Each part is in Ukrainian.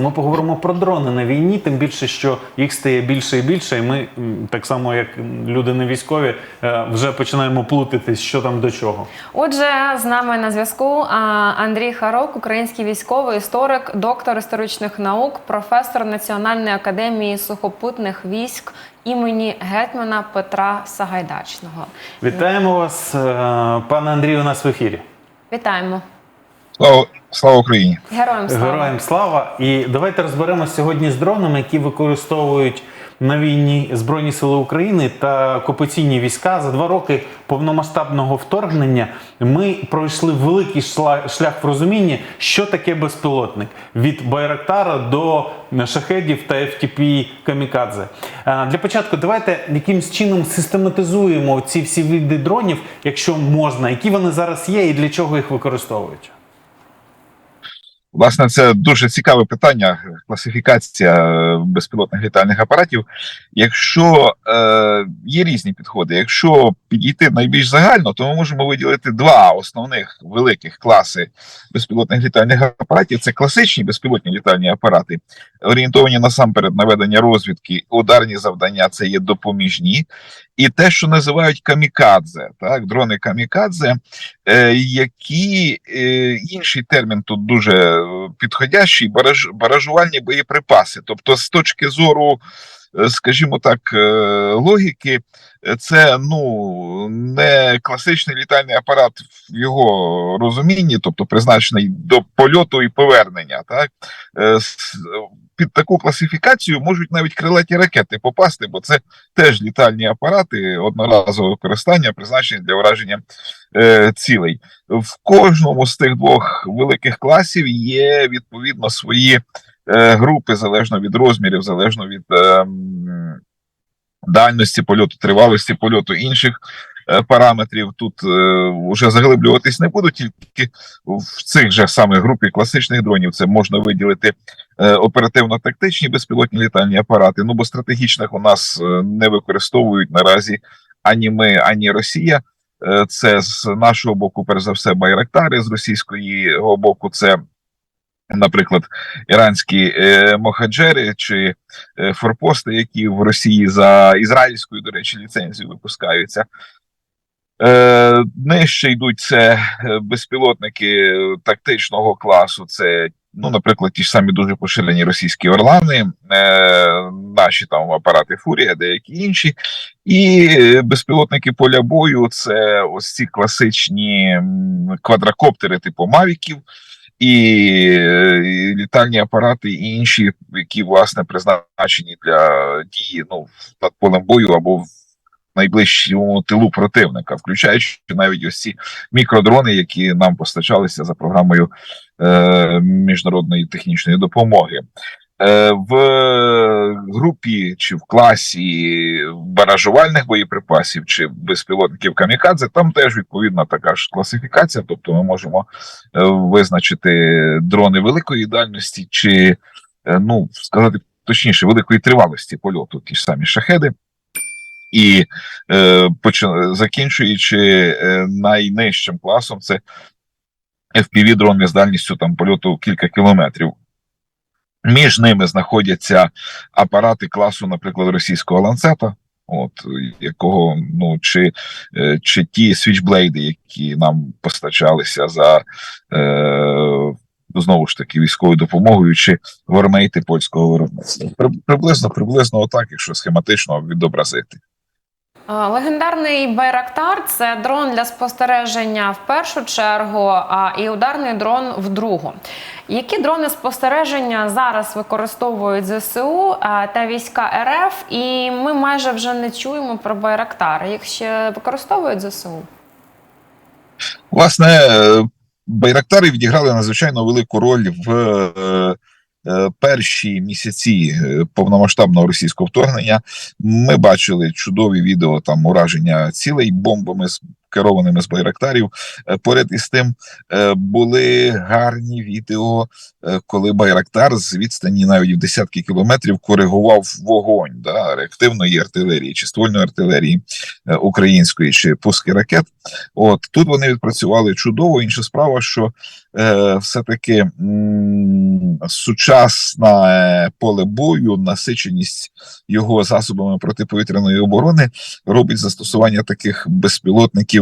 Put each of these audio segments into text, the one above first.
Ми поговоримо про дрони на війні, тим більше, що їх стає більше і більше, і ми, так само як люди не військові, е, вже починаємо плутатись, що там до чого. Отже, з нами на зв'язку Андрій Харок, український військовий історик, доктор історичних наук, професор Національної академії сухопутних військ імені гетьмана Петра Сагайдачного. Вітаємо вас, е, пане Андрію, у нас в ефірі. Вітаємо Слава, слава Україні! героям слава. Героям слава! І давайте розберемося сьогодні з дронами, які використовують на війні Збройні Сили України та окупаційні війська. За два роки повномасштабного вторгнення ми пройшли великий шлях в розумінні, що таке безпілотник від Байрактара до шахедів та FTP Камікадзе. Е, Для початку давайте якимсь чином систематизуємо ці всі види дронів, якщо можна, які вони зараз є і для чого їх використовують. Власне, це дуже цікаве питання. Класифікація е, безпілотних літальних апаратів. Якщо е, є різні підходи, якщо підійти найбільш загально, то ми можемо виділити два основних великих класи безпілотних літальних апаратів. Це класичні безпілотні літальні апарати, орієнтовані насамперед на ведення розвідки, ударні завдання це є допоміжні, і те, що називають камікадзе, так, дрони камікадзе, е, які е, інший термін тут дуже підходящий, бараж, баражувальні боєприпаси. Тобто, з точки зору, скажімо так, е, логіки, е, це ну не класичний літальний апарат в його розумінні, тобто призначений до польоту і повернення. Так Е, під таку класифікацію можуть навіть крилаті ракети попасти, бо це теж літальні апарати одноразового використання, призначені для враження е, цілей. В кожному з тих двох великих класів є відповідно свої е, групи, залежно від розмірів, залежно від е, дальності польоту, тривалості польоту інших. е, Параметрів тут е, вже заглиблюватись не буду, тільки в цих же саме групі класичних дронів це можна виділити е, оперативно-тактичні безпілотні літальні апарати. Ну бо стратегічних у нас е, не використовують наразі ані ми, ані Росія. Е, Це з нашого боку, перш за все, байрактари, з російського боку, це, наприклад, іранські е, мохаджери чи е, форпости, які в Росії за ізраїльською, до речі, ліцензією випускаються. Е, нижче йдуть це е, безпілотники тактичного класу. Це, ну, наприклад, ті ж самі дуже поширені російські орлани, е, наші там апарати Фурія, деякі інші. І е, безпілотники поля бою це ось ці класичні квадрокоптери типу Мавіків. І е, і літальні апарати, і інші, які власне призначені для дії ну над полем бою або в найближчому тилу противника, включаючи навіть ось ці мікродрони, які нам постачалися за програмою е, міжнародної технічної допомоги. Е, в групі чи в класі баражувальних боєприпасів чи безпілотників камікадзе там теж відповідна така ж класифікація. Тобто, ми можемо е, визначити дрони великої дальності, чи е, ну сказати точніше, великої тривалості польоту, ті ж самі шахеди. І е, закінчуючи найнижчим класом, це fpv дрони з дальністю там польоту кілька кілометрів. Між ними знаходяться апарати класу, наприклад, російського ланцета, от якого ну чи, е, чи ті свічблейди, які нам постачалися за е, знову ж таки військовою допомогою, чи вормейти польського виробництва. При- Приблизно, приблизно отак, якщо схематично відобразити. Легендарний Байрактар це дрон для спостереження в першу чергу, а і ударний дрон в другу. Які дрони спостереження зараз використовують ЗСУ та війська РФ? І ми майже вже не чуємо про Байрактар. Їх ще використовують ЗСУ? Власне, е, байрактари відіграли надзвичайно велику роль в е, перші місяці е, повномасштабного російського вторгнення. Ми бачили чудові відео там ураження цілей бомбами з керованими з байрактарів. Е, Поряд із тим е, були гарні відео, е, коли байрактар з відстані навіть в десятки кілометрів коригував вогонь да, реактивної артилерії чи ствольної артилерії української чи пуски ракет. От тут вони відпрацювали чудово. Інша справа, що е, все-таки сучасне поле бою, насиченість його засобами протиповітряної оборони робить застосування таких безпілотників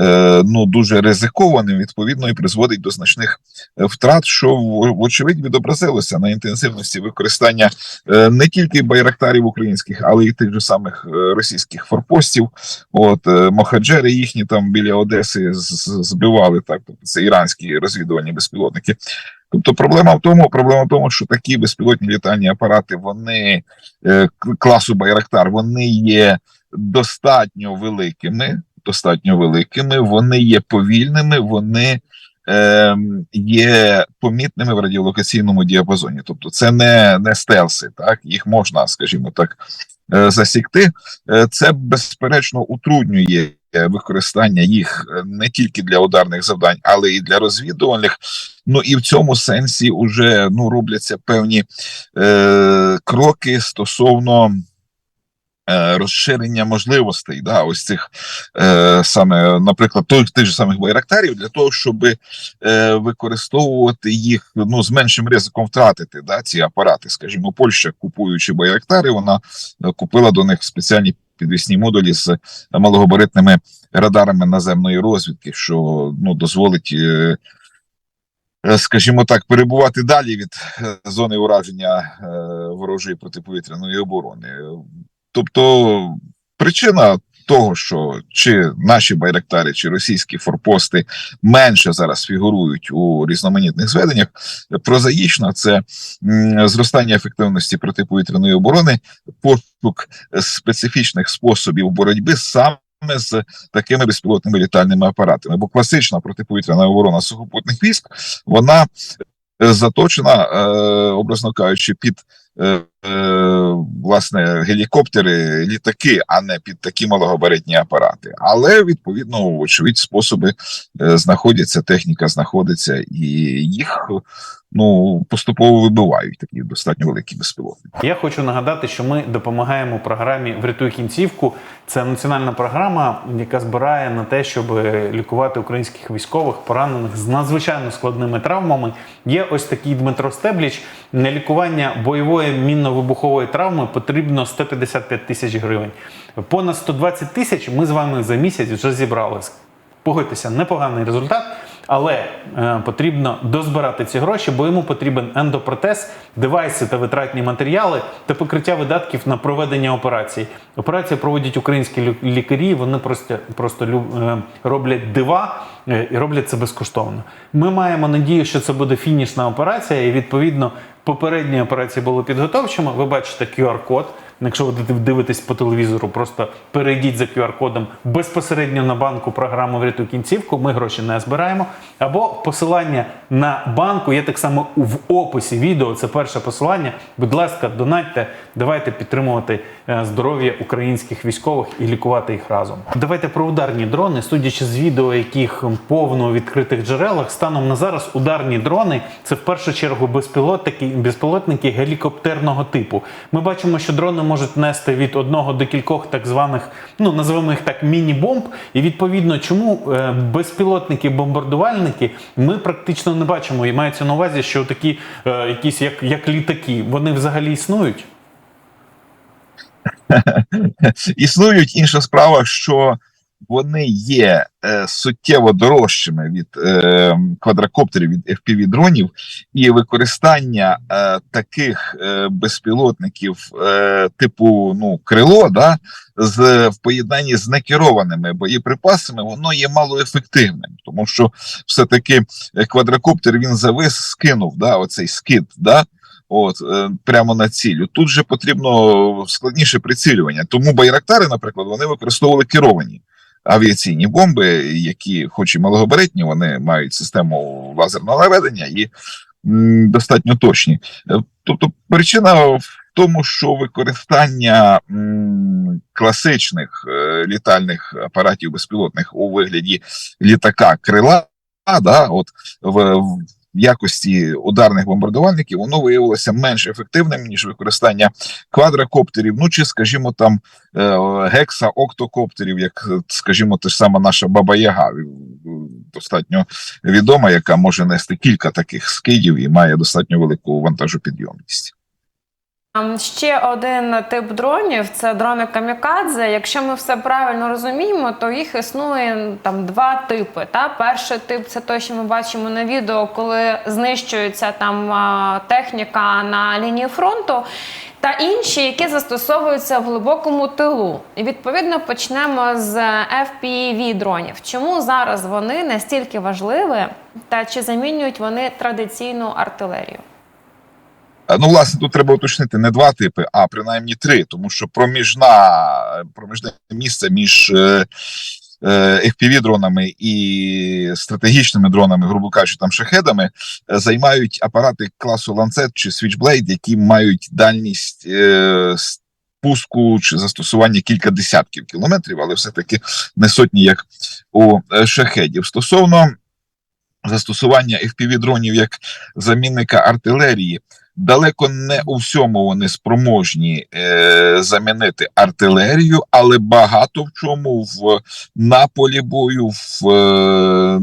е, ну дуже ризикованим, відповідно, і призводить до значних е, втрат, що вочевидь відобразилося на інтенсивності використання е, не тільки байрактарів українських, але й тих же самих російських форпостів. От мохаджери їхні там біля Одеси збивали так. Тобто це іранські розвідувальні безпілотники. Тобто проблема в тому, проблема в тому, що такі безпілотні літальні апарати, вони класу Байрактар, вони є достатньо великими, достатньо великими, вони є повільними, вони е, є помітними в радіолокаційному діапазоні. Тобто, це не, не стелси, так їх можна, скажімо так, е, засікти. Е, Це безперечно утруднює використання їх е, не тільки для ударних завдань, але і для розвідувальних. Ну і в цьому сенсі вже ну робляться певні е, кроки стосовно. Е, Розширення можливостей, да, ось цих е, саме, наприклад, тих, тих же самих байрактарів для того, щоб е, використовувати їх ну з меншим ризиком втратити да, ці апарати. Скажімо, Польща, купуючи байрактари, вона е, купила до них спеціальні підвісні модулі з малогабаритними радарами наземної розвідки, що ну дозволить. Е, Скажімо так, перебувати далі від зони ураження ворожої протиповітряної оборони. Тобто причина того, що чи наші байрактари, чи російські форпости менше зараз фігурують у різноманітних зведеннях, прозаїчна це зростання ефективності протиповітряної оборони, пошук специфічних способів боротьби саме з такими безпілотними літальними апаратами. Бо класична протиповітряна оборона сухопутних військ вона е, заточена, е, образно кажучи, під власне гелікоптери, літаки, а не під такі малогабаритні апарати. Але відповідно, очевидь, способи е, знаходяться, техніка знаходиться, і їх ну поступово вибивають такі достатньо великі безпілотники. Я хочу нагадати, що ми допомагаємо програмі Врятуй кінцівку. Це національна програма, яка збирає на те, щоб лікувати українських військових, поранених з надзвичайно складними травмами. Є ось такий Дмитро Стебліч. На лікування бойової мінно-вибухової травми потрібно 155 тисяч гривень. Понад 120 тисяч ми з вами за місяць вже зібрали. Погодьтеся, непоганий результат. Але е, потрібно дозбирати ці гроші, бо йому потрібен ендопротез, девайси та витратні матеріали та покриття видатків на проведення операцій. Операції проводять українські лікарі. Вони просто просто е, роблять дива е, і роблять це безкоштовно. Ми маємо надію, що це буде фінішна операція, і відповідно попередні операції були підготовчими. Ви бачите QR-код. Якщо ви див- дивитесь по телевізору, просто перейдіть за QR-кодом безпосередньо на банку програму Врятуй кінцівку. Ми гроші не збираємо. Або посилання на банку є так само в описі відео. Це перше посилання. Будь ласка, донатьте, давайте підтримувати е, здоров'я українських військових і лікувати їх разом. Давайте про ударні дрони. Судячи з відео, яких повно у відкритих джерелах, станом на зараз ударні дрони це в першу чергу безпілотники, безпілотники гелікоптерного типу. Ми бачимо, що дрони можуть нести від одного до кількох так званих, ну називаємо їх так, міні-бомб. І відповідно, чому е, безпілотники-бомбардувальники ми практично не бачимо. І мається на увазі, що такі е, якісь як, як літаки, вони взагалі існують. Існують інша справа, що вони є е, суттєво дорожчими від е, квадрокоптерів від fpv дронів, і використання е, таких е, безпілотників е, типу ну крило, да, з в поєднанні з некерованими боєприпасами, воно є малоефективним, тому що все таки квадрокоптер він завис, скинув да, оцей скид. Да, От е, прямо на цілю. Тут же потрібно складніше прицілювання. Тому байрактари, наприклад, вони використовували керовані авіаційні бомби, які, хоч і малогабаритні, вони мають систему лазерного наведення і м, достатньо точні. Е, Тобто, причина в тому, що використання м, класичних е, літальних апаратів безпілотних у вигляді літака крила, да, от в, в якості ударних бомбардувальників, воно виявилося менш ефективним ніж використання квадрокоптерів, ну чи, скажімо, там е, гекса-октокоптерів, як, скажімо, те ж сама наша Баба Яга, е, достатньо відома, яка може нести кілька таких скидів і має достатньо велику вантажопідйомність. Ще один тип дронів це дрони камікадзе. Якщо ми все правильно розуміємо, то їх існує там два типи. Та перший тип це той, що ми бачимо на відео, коли знищується там техніка на лінії фронту. Та інші, які застосовуються в глибокому тилу, і відповідно почнемо з FPV дронів. Чому зараз вони настільки важливі, та чи замінюють вони традиційну артилерію? Е, Ну, власне, тут треба уточнити не два типи, а принаймні три, тому що проміжна проміжне місце між е, е, FPV-дронами і стратегічними дронами, грубо кажучи, там шахедами, займають апарати класу Lancet чи Switchblade, які мають дальність спуску чи застосування кілька десятків кілометрів, але все-таки не сотні, як у шахедів. Стосовно застосування FPV-дронів як замінника артилерії. Далеко не у всьому вони спроможні е, замінити артилерію, але багато в чому в на полі бою, в е,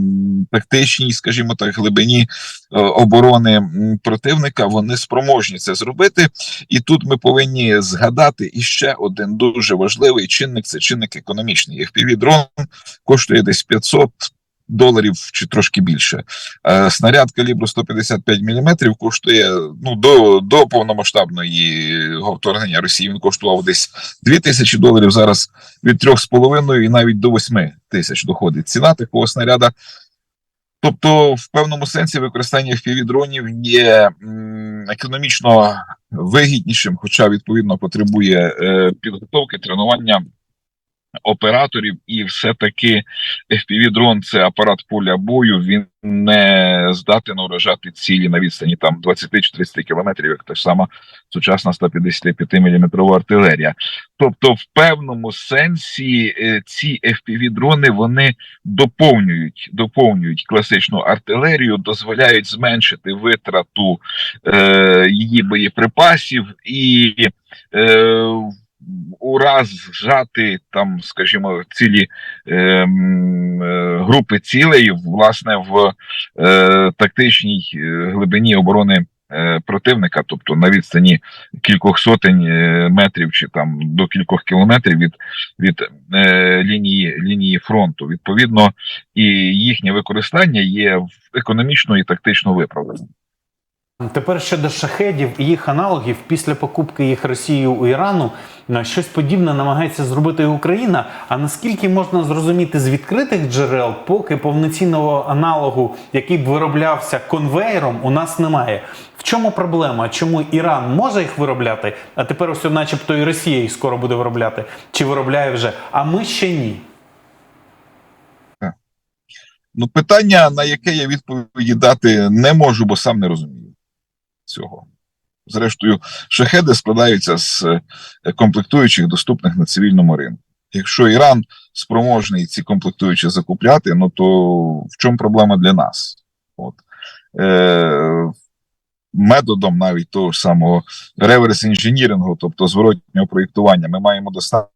тактичній, скажімо так, глибині е, оборони противника вони спроможні це зробити. І тут ми повинні згадати іще один дуже важливий чинник: це чинник економічний. FPV дрон коштує десь 500 доларів чи трошки більше. Е, снаряд калібру 155 мм коштує ну до, до повномасштабної вторгнення Росії. Він коштував десь 2000 доларів. Зараз від 3,5 і навіть до 8 тисяч доходить ціна такого снаряда. Тобто, в певному сенсі використання FPV-дронів є економічно вигіднішим, хоча відповідно потребує е, підготовки, тренування операторів, і все-таки FPV-дрон це апарат поля бою. Він не здатен уражати цілі на відстані там 20 чи 30 кілометрів, як та ж сама сучасна 155 мм артилерія. Тобто, в певному сенсі е, ці FPV-дрони вони доповнюють доповнюють класичну артилерію, дозволяють зменшити витрату е, її боєприпасів і е, у раз зжати там, скажімо, цілі е, е, групи цілей, власне, в е, тактичній е, глибині оборони е, противника, тобто на відстані кількох сотень метрів чи там до кількох кілометрів від, від е, лінії, лінії фронту. Відповідно, і їхнє використання є економічно і тактично виправданим. Тепер щодо шахедів і їх аналогів, після покупки їх Росією у Ірану е, щось подібне намагається зробити і Україна. А наскільки можна зрозуміти з відкритих джерел, поки повноцінного аналогу, який б вироблявся конвейером, у нас немає. В чому проблема? Чому Іран може їх виробляти? А тепер ось, начебто, і Росія їх скоро буде виробляти, чи виробляє вже, а ми ще ні. Ну, питання, на яке я відповіді дати не можу, бо сам не розумію цього. Зрештою, шахеди складаються з е, комплектуючих, доступних на цивільному ринку. Якщо Іран спроможний ці комплектуючі закупляти, ну то в чому проблема для нас? От. Е, методом навіть того ж самого реверс інженірингу, тобто зворотнього проєктування, ми маємо достатньо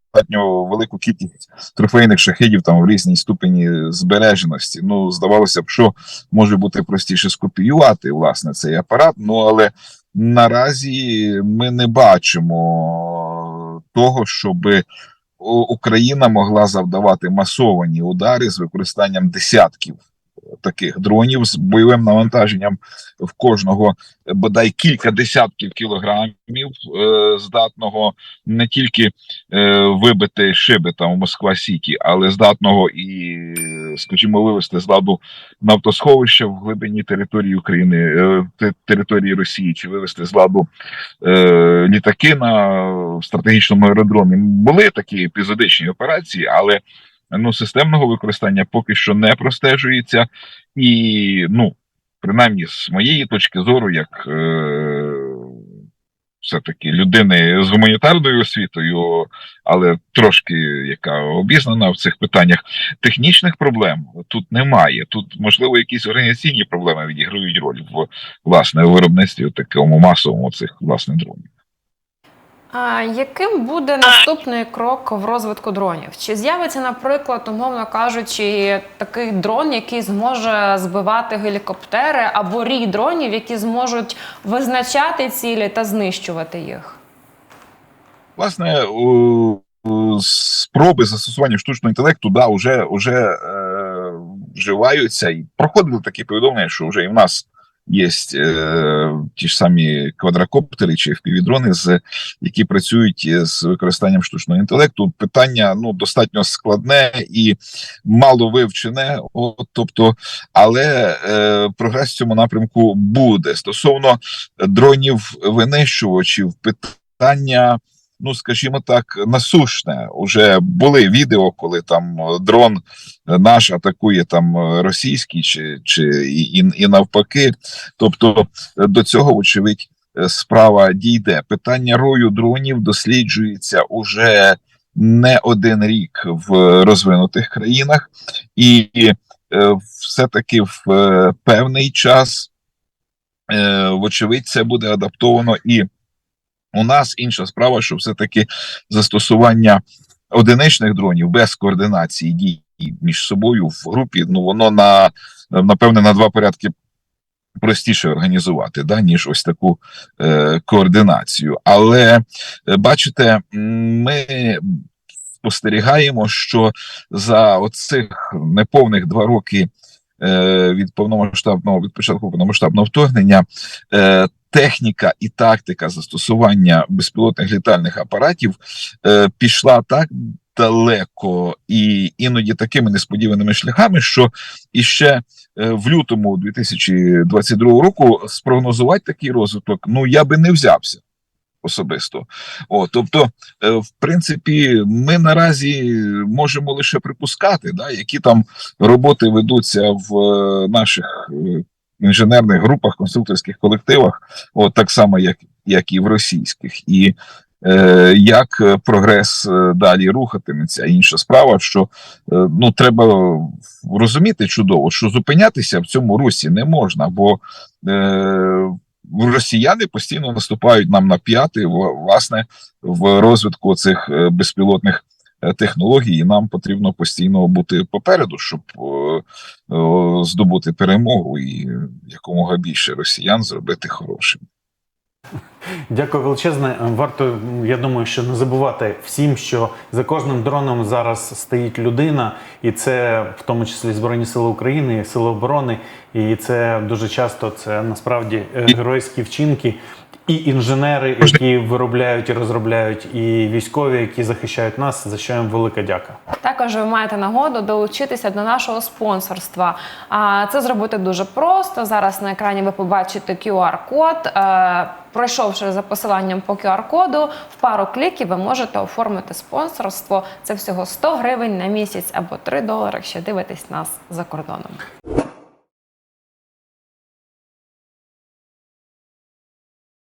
велику кількість трофейних шахедів там в різній ступені збереженості. Ну, здавалося б, що може бути простіше скопіювати власне цей апарат. Ну але наразі ми не бачимо того, щоб Україна могла завдавати масовані удари з використанням десятків таких дронів з бойовим навантаженням в кожного бодай кілька десятків кілограмів, е, здатного не тільки е, вибити шиби там у Москва Сіті, але здатного і, скажімо, вивести з ладу нафтосховища в глибині території України, е, території Росії, чи вивести з ладу е, літаки на стратегічному аеродромі. Були такі епізодичні операції, але ну, системного використання поки що не простежується, і ну, принаймні, з моєї точки зору, як е, все-таки людини з гуманітарною освітою, але трошки яка обізнана в цих питаннях. Технічних проблем тут немає. Тут, можливо, якісь організаційні проблеми відіграють роль в власне виробництві такому масовому цих власне дронів. А яким буде наступний крок в розвитку дронів? Чи з'явиться, наприклад, умовно кажучи, такий дрон, який зможе збивати гелікоптери, або рій дронів, які зможуть визначати цілі та знищувати їх? Власне, спроби застосування штучного інтелекту да, вже, вже е, вживаються і проходили такі повідомлення, що вже і в нас є е, ті ж самі квадрокоптери чи впівдрони, з які працюють з використанням штучного інтелекту. Питання ну достатньо складне і мало вивчене. От, тобто, але е, прогрес в цьому напрямку буде стосовно дронів винищувачів. Питання ну скажімо так, насушне. Уже були відео, коли там е, дрон наш атакує там е, російський, чи, чи і, і, навпаки. Тобто е, до цього, вочевидь, е, справа дійде. Питання рою дронів досліджується уже не один рік в розвинутих країнах, і е, все-таки в е, певний час, е, вочевидь, це буде адаптовано і у нас інша справа, що все-таки застосування одиничних дронів без координації дій між собою в групі, ну воно на напевне на два порядки простіше організувати, да, ніж ось таку е, координацію. Але е, бачите, ми спостерігаємо, що за оцих неповних два роки від повномасштабного від початку повномасштабного вторгнення. Е, техніка і тактика застосування безпілотних літальних апаратів е, пішла так далеко і іноді такими несподіваними шляхами, що іще е, в лютому 2022 року спрогнозувати такий розвиток, ну я би не взявся особисто. О, тобто, е, в принципі, ми наразі можемо лише припускати, да, які там роботи ведуться в е, наших е, інженерних групах, конструкторських колективах, от так само, як, як і в російських, і е, як прогрес далі рухатиметься. Інша справа, що е, ну треба розуміти чудово, що зупинятися в цьому русі не можна, бо е, росіяни постійно наступають нам на п'яти, власне, в розвитку цих е, безпілотних е, технологій, і нам потрібно постійно бути попереду, щоб е, здобути перемогу і якомога більше росіян зробити хорошим. Дякую величезне. Варто, я думаю, що не забувати всім, що за кожним дроном зараз стоїть людина, і це в тому числі Збройні Сили України, Сили оборони. І це дуже часто це насправді е, геройські вчинки. І інженери, які виробляють і розробляють, і військові, які захищають нас, за що їм велика дяка. Також ви маєте нагоду долучитися до нашого спонсорства. А це зробити дуже просто. Зараз на екрані ви побачите QR-код. Е, Пройшовши за посиланням по QR-коду, в пару кліків ви можете оформити спонсорство. Це всього 100 гривень на місяць або 3 долари, якщо дивитесь нас за кордоном.